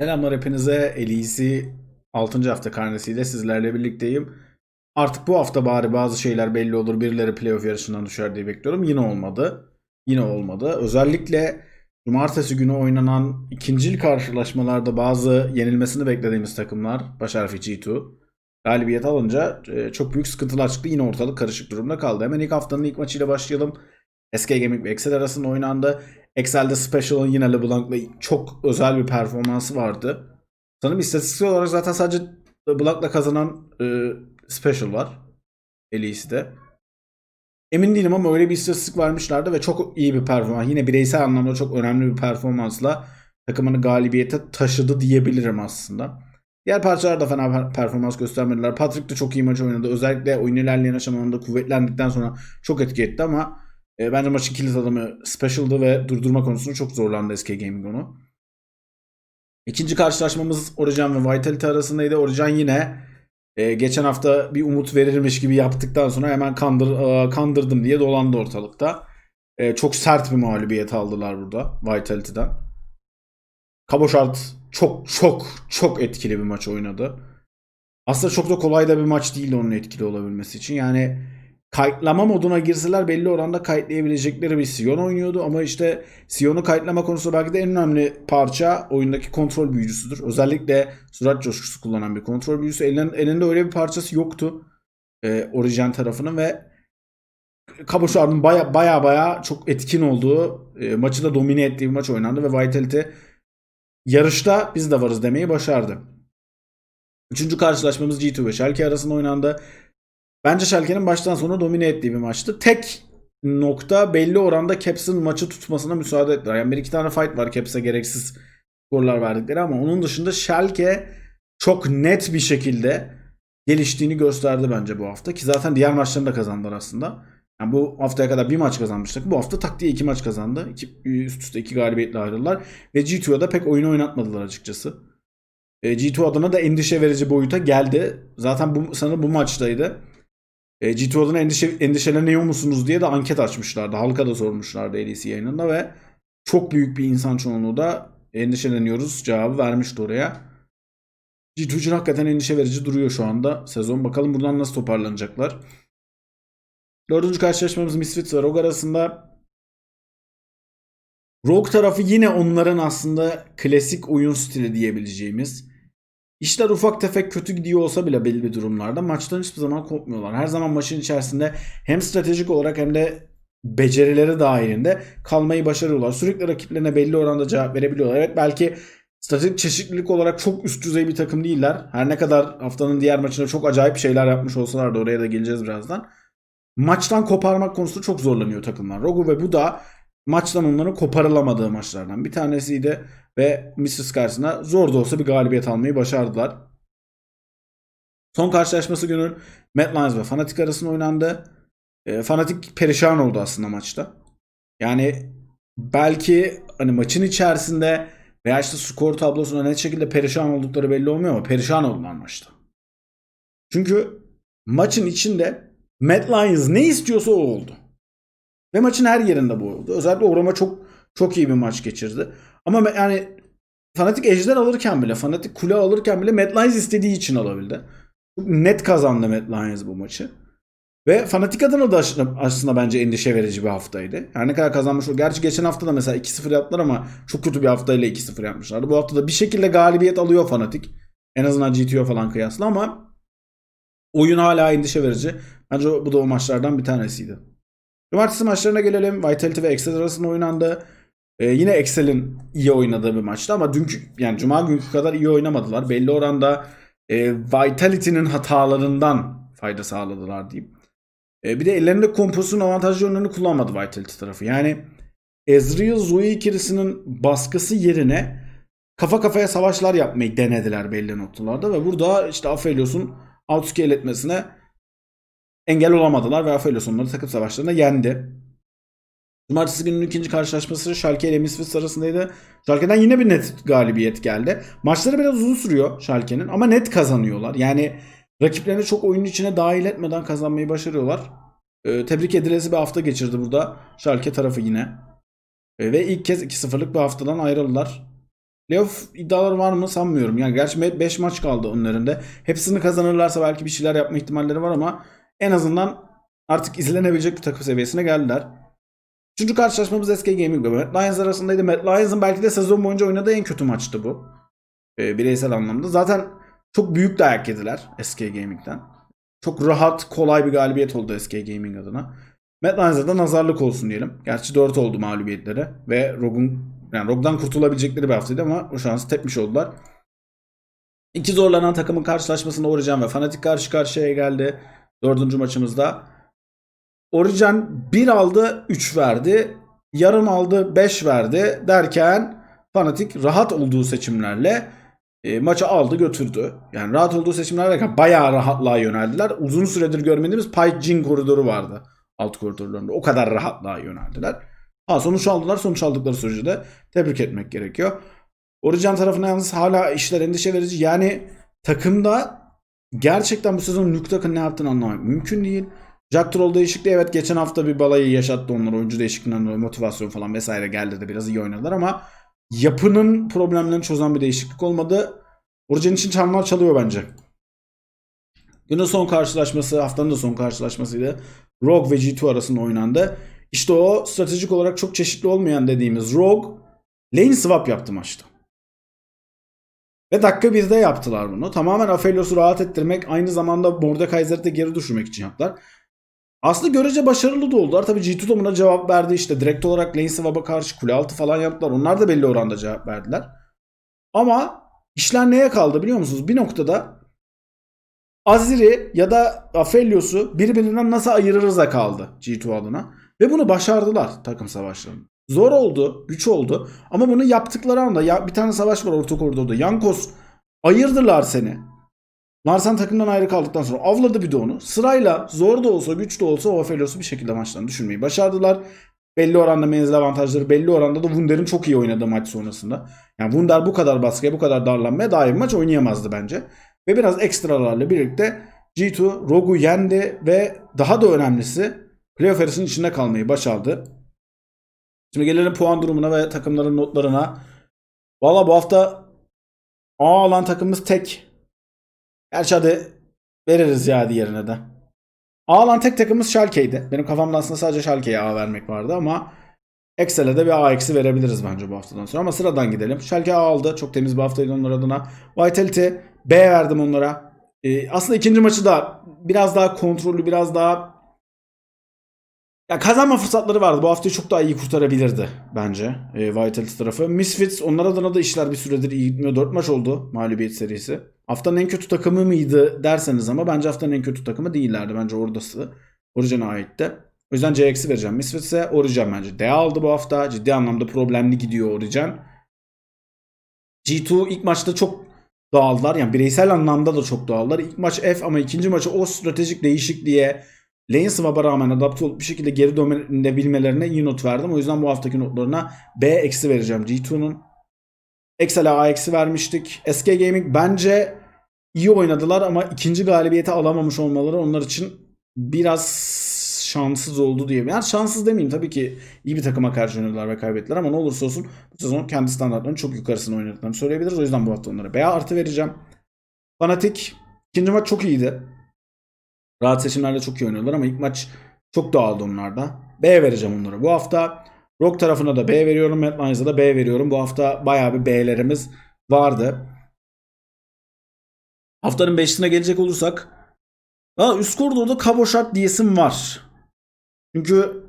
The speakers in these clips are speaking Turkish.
Selamlar hepinize. Elisi 6. hafta karnesiyle sizlerle birlikteyim. Artık bu hafta bari bazı şeyler belli olur. Birileri playoff yarışından düşer diye bekliyorum. Yine olmadı. Yine olmadı. Özellikle cumartesi günü oynanan ikincil karşılaşmalarda bazı yenilmesini beklediğimiz takımlar baş harfi G2 galibiyet alınca e, çok büyük sıkıntılar çıktı. Yine ortalık karışık durumda kaldı. Hemen ilk haftanın ilk maçıyla başlayalım. SK Gaming ve Excel arasında oynandı. Excel'de Special'ın yine LeBlanc'la çok özel bir performansı vardı. Sanırım istatistiksel olarak zaten sadece LeBlanc'la kazanan e, Special var. Elise de. Emin değilim ama öyle bir istatistik vermişlerdi ve çok iyi bir performans. Yine bireysel anlamda çok önemli bir performansla takımını galibiyete taşıdı diyebilirim aslında. Diğer parçalar da fena per- performans göstermediler. Patrick de çok iyi maç oynadı. Özellikle oyun ilerleyen aşamalarında kuvvetlendikten sonra çok etki etti ama e, bence maçın kilit adamı Special'dı ve durdurma konusunda çok zorlandı SK Gaming onu. İkinci karşılaşmamız Origen ve Vitality arasındaydı. Origen yine e, geçen hafta bir umut verirmiş gibi yaptıktan sonra hemen kandır, e, kandırdım diye dolandı ortalıkta. E, çok sert bir mağlubiyet aldılar burada Vitality'den. Kaboşart çok çok çok etkili bir maç oynadı. Aslında çok da kolay da bir maç değildi onun etkili olabilmesi için. Yani kayıtlama moduna girseler belli oranda kayıtlayabilecekleri bir Sion oynuyordu ama işte Sion'u kayıtlama konusunda belki de en önemli parça oyundaki kontrol büyücüsüdür. Özellikle sürat coşkusu kullanan bir kontrol büyücüsü. Elin, elinde öyle bir parçası yoktu e, Origen tarafının ve Kaboşar'ın baya baya baya çok etkin olduğu e, maçı da domine ettiği bir maç oynandı ve Vitality yarışta biz de varız demeyi başardı. Üçüncü karşılaşmamız G2 ve Schalke arasında oynandı. Bence Schalke'nin baştan sona domine ettiği bir maçtı. Tek nokta belli oranda Caps'in maçı tutmasına müsaade ettiler. Yani bir iki tane fight var Caps'e gereksiz skorlar verdikleri ama onun dışında Schalke çok net bir şekilde geliştiğini gösterdi bence bu hafta. Ki zaten diğer maçlarını da kazandılar aslında. Yani bu haftaya kadar bir maç kazanmıştık. Bu hafta taktiği iki maç kazandı. İki, üst üste iki galibiyetle ayrıldılar. Ve G2'ya da pek oyunu oynatmadılar açıkçası. E, G2 adına da endişe verici boyuta geldi. Zaten bu sanırım bu maçtaydı. E, G2 adına endişe, endişeleniyor musunuz diye de anket açmışlardı. Halka da sormuşlardı LEC yayınında ve çok büyük bir insan çoğunluğu da endişeleniyoruz cevabı vermişti oraya. G2 için hakikaten endişe verici duruyor şu anda sezon. Bakalım buradan nasıl toparlanacaklar. Dördüncü karşılaşmamız Misfits ve Rogue arasında. Rogue tarafı yine onların aslında klasik oyun stili diyebileceğimiz. İşler ufak tefek kötü gidiyor olsa bile belli durumlarda maçtan hiçbir zaman kopmuyorlar. Her zaman maçın içerisinde hem stratejik olarak hem de becerileri dahilinde kalmayı başarıyorlar. Sürekli rakiplerine belli oranda cevap verebiliyorlar. Evet belki stratejik çeşitlilik olarak çok üst düzey bir takım değiller. Her ne kadar haftanın diğer maçında çok acayip şeyler yapmış olsalar da oraya da geleceğiz birazdan. Maçtan koparmak konusunda çok zorlanıyor takımlar. Rogu ve bu da maçtan onların koparılamadığı maçlardan bir tanesiydi ve Mrs. karşısında zor da olsa bir galibiyet almayı başardılar. Son karşılaşması günü Matt Lyons ve Fnatic arasında oynandı. E, Fnatic perişan oldu aslında maçta. Yani belki hani maçın içerisinde veya işte skor tablosunda net şekilde perişan oldukları belli olmuyor ama perişan oldular maçta. Çünkü maçın içinde Matt Lyons ne istiyorsa o oldu. Ve maçın her yerinde bu oldu. Özellikle Orama çok çok iyi bir maç geçirdi. Ama yani Fanatik Ejder alırken bile, Fanatik Kule alırken bile Matt Lyons istediği için alabildi. Net kazandı Matt Lyons bu maçı. Ve Fanatik adına da aslında, bence endişe verici bir haftaydı. Her ne kadar kazanmış o. Gerçi geçen hafta da mesela 2-0 yaptılar ama çok kötü bir haftayla 2-0 yapmışlardı. Bu hafta da bir şekilde galibiyet alıyor Fanatik. En azından GTO falan kıyasla ama oyun hala endişe verici. Bence bu da o maçlardan bir tanesiydi. Cumartesi maçlarına gelelim. Vitality ve Excel arasında oynandı. Ee, yine Excel'in iyi oynadığı bir maçtı ama dünkü yani cuma günkü kadar iyi oynamadılar. Belli oranda e, Vitality'nin hatalarından fayda sağladılar diyeyim. E, bir de ellerinde kompozisyon avantajlı yönlerini kullanmadı Vitality tarafı. Yani Ezreal Zoe ikilisinin baskısı yerine kafa kafaya savaşlar yapmayı denediler belli noktalarda ve burada işte Aphelios'un outscale etmesine engel olamadılar ve Aphelios onları takım savaşlarında yendi. Cumartesi gününün ikinci karşılaşması Schalke ile Misfits arasındaydı. Schalke'den yine bir net galibiyet geldi. Maçları biraz uzun sürüyor Schalke'nin ama net kazanıyorlar. Yani rakiplerini çok oyunun içine dahil etmeden kazanmayı başarıyorlar. Ee, tebrik edilesi bir hafta geçirdi burada Schalke tarafı yine. Ee, ve ilk kez 2-0'lık bir haftadan ayrıldılar. Playoff iddiaları var mı sanmıyorum. Yani gerçi 5 maç kaldı önlerinde. Hepsini kazanırlarsa belki bir şeyler yapma ihtimalleri var ama en azından artık izlenebilecek bir takım seviyesine geldiler. Üçüncü karşılaşmamız SK Gaming ve Mad Lions arasındaydı. Mad Lions'ın belki de sezon boyunca oynadığı en kötü maçtı bu. Ee, bireysel anlamda. Zaten çok büyük dayak yediler SK Gaming'den. Çok rahat, kolay bir galibiyet oldu SK Gaming adına. Mad Lions'a da nazarlık olsun diyelim. Gerçi 4 oldu mağlubiyetleri ve Rogue'un yani Rogue'dan kurtulabilecekleri bir haftaydı ama o şansı tepmiş oldular. İki zorlanan takımın karşılaşmasında Origen ve Fnatic karşı karşıya geldi. Dördüncü maçımızda. Origen 1 aldı 3 verdi. Yarım aldı 5 verdi derken Fnatic rahat olduğu seçimlerle e, maçı aldı götürdü. Yani rahat olduğu seçimler derken bayağı rahatlığa yöneldiler. Uzun süredir görmediğimiz Pike Jin koridoru vardı alt koridorlarında. O kadar rahatlığa yöneldiler. Ha sonuç aldılar. Sonuç aldıkları sürece de tebrik etmek gerekiyor. Origen tarafına yalnız hala işler endişe verici. Yani takımda gerçekten bu sezon Tak'ın ne yaptığını anlamak mümkün değil. Jack Troll değişikliği evet geçen hafta bir balayı yaşattı onlar. Oyuncu değişikliğinden dolayı motivasyon falan vesaire geldi de biraz iyi oynadılar ama yapının problemlerini çözen bir değişiklik olmadı. Origen için çanlar çalıyor bence. Günün son karşılaşması, haftanın da son karşılaşmasıydı. Rogue ve G2 arasında oynandı. İşte o stratejik olarak çok çeşitli olmayan dediğimiz Rogue lane swap yaptı maçta. Ve dakika 1'de yaptılar bunu. Tamamen Aphelios'u rahat ettirmek aynı zamanda Mordekaiser'i de geri düşürmek için yaptılar. Aslında görece başarılı da oldular. Tabii G2 da buna cevap verdi işte. Direkt olarak lane swap'a karşı kule altı falan yaptılar. Onlar da belli oranda cevap verdiler. Ama işler neye kaldı biliyor musunuz? Bir noktada Azir'i ya da Aphelios'u birbirinden nasıl ayırırız'a kaldı G2 adına. Ve bunu başardılar takım savaşlarında. Zor oldu, güç oldu. Ama bunu yaptıkları anda ya bir tane savaş var orta koridorda. Yankos ayırdılar seni. Larsen takımdan ayrı kaldıktan sonra avladı bir de onu. Sırayla zor da olsa güç de olsa o Aphelios'u bir şekilde maçtan düşürmeyi başardılar. Belli oranda menzil avantajları, belli oranda da Wunder'in çok iyi oynadığı maç sonrasında. Yani Wunder bu kadar baskıya, bu kadar darlanmaya dair maç oynayamazdı bence. Ve biraz ekstralarla birlikte G2 Rogue'u yendi ve daha da önemlisi playoff arasının içinde kalmayı başardı. Şimdi gelelim puan durumuna ve takımların notlarına. Valla bu hafta A alan takımımız tek. Gerçi hadi veririz ya diğerine de. Alan tek takımımız Schalke'ydi. Benim kafamda aslında sadece Schalke'ye A vermek vardı ama Excel'e de bir A eksi verebiliriz bence bu haftadan sonra. Ama sıradan gidelim. Schalke A aldı. Çok temiz bir haftaydı onlar adına. Vitality B verdim onlara. Ee, aslında ikinci maçı da biraz daha kontrollü, biraz daha ya kazanma fırsatları vardı. Bu haftayı çok daha iyi kurtarabilirdi bence e, Vitality tarafı. Misfits onlar adına da işler bir süredir iyi gitmiyor. 4 maç oldu mağlubiyet serisi. Haftanın en kötü takımı mıydı derseniz ama bence haftanın en kötü takımı değillerdi. Bence oradası. Origin'e aitti. O yüzden C eksi vereceğim. Misfits'e Origin bence. D aldı bu hafta. Ciddi anlamda problemli gidiyor Origin. G2 ilk maçta çok dağıldılar. Yani bireysel anlamda da çok dağıldılar. İlk maç F ama ikinci maçı o stratejik değişikliğe lane swap'a rağmen adapte olup bir şekilde geri dönebilmelerine iyi not verdim. O yüzden bu haftaki notlarına B eksi vereceğim G2'nun. Excel'e A eksi vermiştik. SK Gaming bence iyi oynadılar ama ikinci galibiyeti alamamış olmaları onlar için biraz şanssız oldu diye. Yani şanssız demeyeyim tabii ki iyi bir takıma karşı oynadılar ve kaybettiler ama ne olursa olsun bu sezon kendi standartlarının çok yukarısını oynadıklarını söyleyebiliriz. O yüzden bu hafta onlara B artı vereceğim. Fanatik ikinci maç çok iyiydi. Rahat seçimlerle çok iyi oynuyorlar ama ilk maç çok dağıldı onlarda. B vereceğim onlara. Bu hafta Rock tarafına da B veriyorum. Mad da B veriyorum. Bu hafta bayağı bir B'lerimiz vardı. Haftanın 5'sine gelecek olursak Aa, üst koridorda Kaboşat diyesim var. Çünkü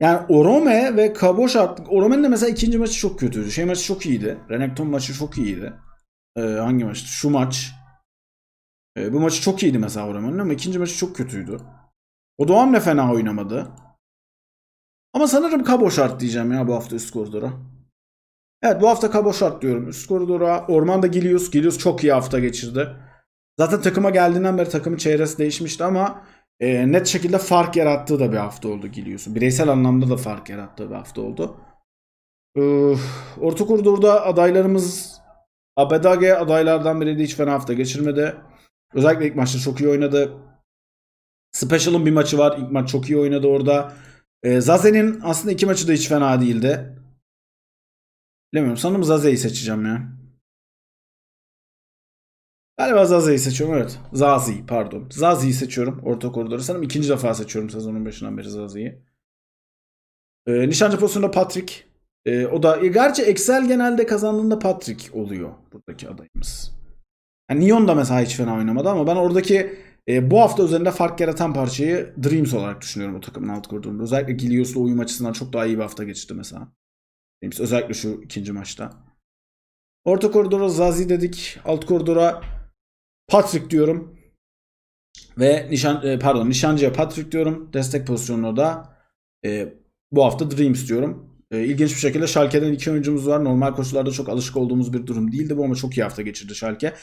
yani Orome ve Kaboşat Orome'nin de mesela ikinci maçı çok kötüydü. Şey maçı çok iyiydi. Renekton maçı çok iyiydi. Ee, hangi maçtı? Şu maç. Ee, bu maçı çok iyiydi mesela Orome'nin ama ikinci maçı çok kötüydü. O Doğan ne fena oynamadı. Ama sanırım Kabo şart diyeceğim ya bu hafta üst koridora. Evet bu hafta Kabo şart diyorum. Üst koridora Ormanda Gilius. Gilius çok iyi hafta geçirdi. Zaten takıma geldiğinden beri takımın çevresi değişmişti ama e, net şekilde fark yarattığı da bir hafta oldu Gilius'un. Bireysel anlamda da fark yarattığı bir hafta oldu. Ee, orta koridorda adaylarımız Abedage adaylardan biriydi. Hiç fena hafta geçirmedi. Özellikle ilk maçta çok iyi oynadı. Special'ın bir maçı var. İlk maç çok iyi oynadı orada. E, Zazen'in aslında iki maçı da hiç fena değildi. Bilemiyorum. Sanırım Zaze'yi seçeceğim ya. Galiba Zaze'yi seçiyorum evet. Zazi pardon. Zazi'yi seçiyorum orta koridoru. Sanırım ikinci defa seçiyorum sezonun başından beri Zazi'yi. Ee, nişancı pozisyonunda Patrick. Ee, o da e, gerçi Excel genelde kazandığında Patrick oluyor buradaki adayımız. Yani Neon da mesela hiç fena oynamadı ama ben oradaki e, bu hafta üzerinde fark yaratan parçayı Dreams olarak düşünüyorum o takımın alt koridorunda. Özellikle Gilios'la uyum açısından çok daha iyi bir hafta geçti mesela. Dreams özellikle şu ikinci maçta. Orta koridora Zazi dedik. Alt koridora Patrick diyorum. Ve nişan e, pardon nişancıya Patrick diyorum. Destek pozisyonuna da e, bu hafta Dreams diyorum. E, ilginç bir şekilde Schalke'den iki oyuncumuz var. Normal koşullarda çok alışık olduğumuz bir durum değildi bu ama çok iyi hafta geçirdi Schalke.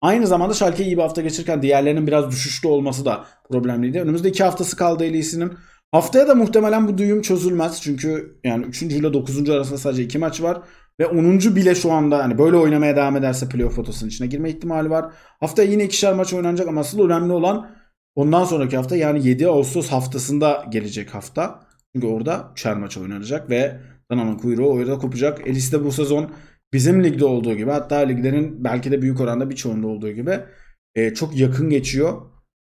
Aynı zamanda Schalke iyi bir hafta geçirirken diğerlerinin biraz düşüşte olması da problemliydi. Önümüzde iki haftası kaldı Elisi'nin. Haftaya da muhtemelen bu düğüm çözülmez. Çünkü yani 3. ile 9. arasında sadece iki maç var. Ve 10. bile şu anda hani böyle oynamaya devam ederse playoff fotosunun içine girme ihtimali var. Haftaya yine ikişer maç oynanacak ama asıl önemli olan ondan sonraki hafta yani 7 Ağustos haftasında gelecek hafta. Çünkü orada üçer maç oynanacak ve Dana'nın kuyruğu orada kopacak. Elis de bu sezon bizim ligde olduğu gibi hatta liglerin belki de büyük oranda birçoğunda olduğu gibi e, çok yakın geçiyor.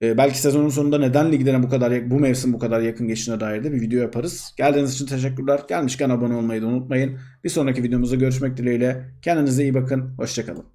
E, belki sezonun sonunda neden liglerine bu kadar bu mevsim bu kadar yakın geçtiğine dair de bir video yaparız. Geldiğiniz için teşekkürler. Gelmişken abone olmayı da unutmayın. Bir sonraki videomuzda görüşmek dileğiyle. Kendinize iyi bakın. Hoşçakalın.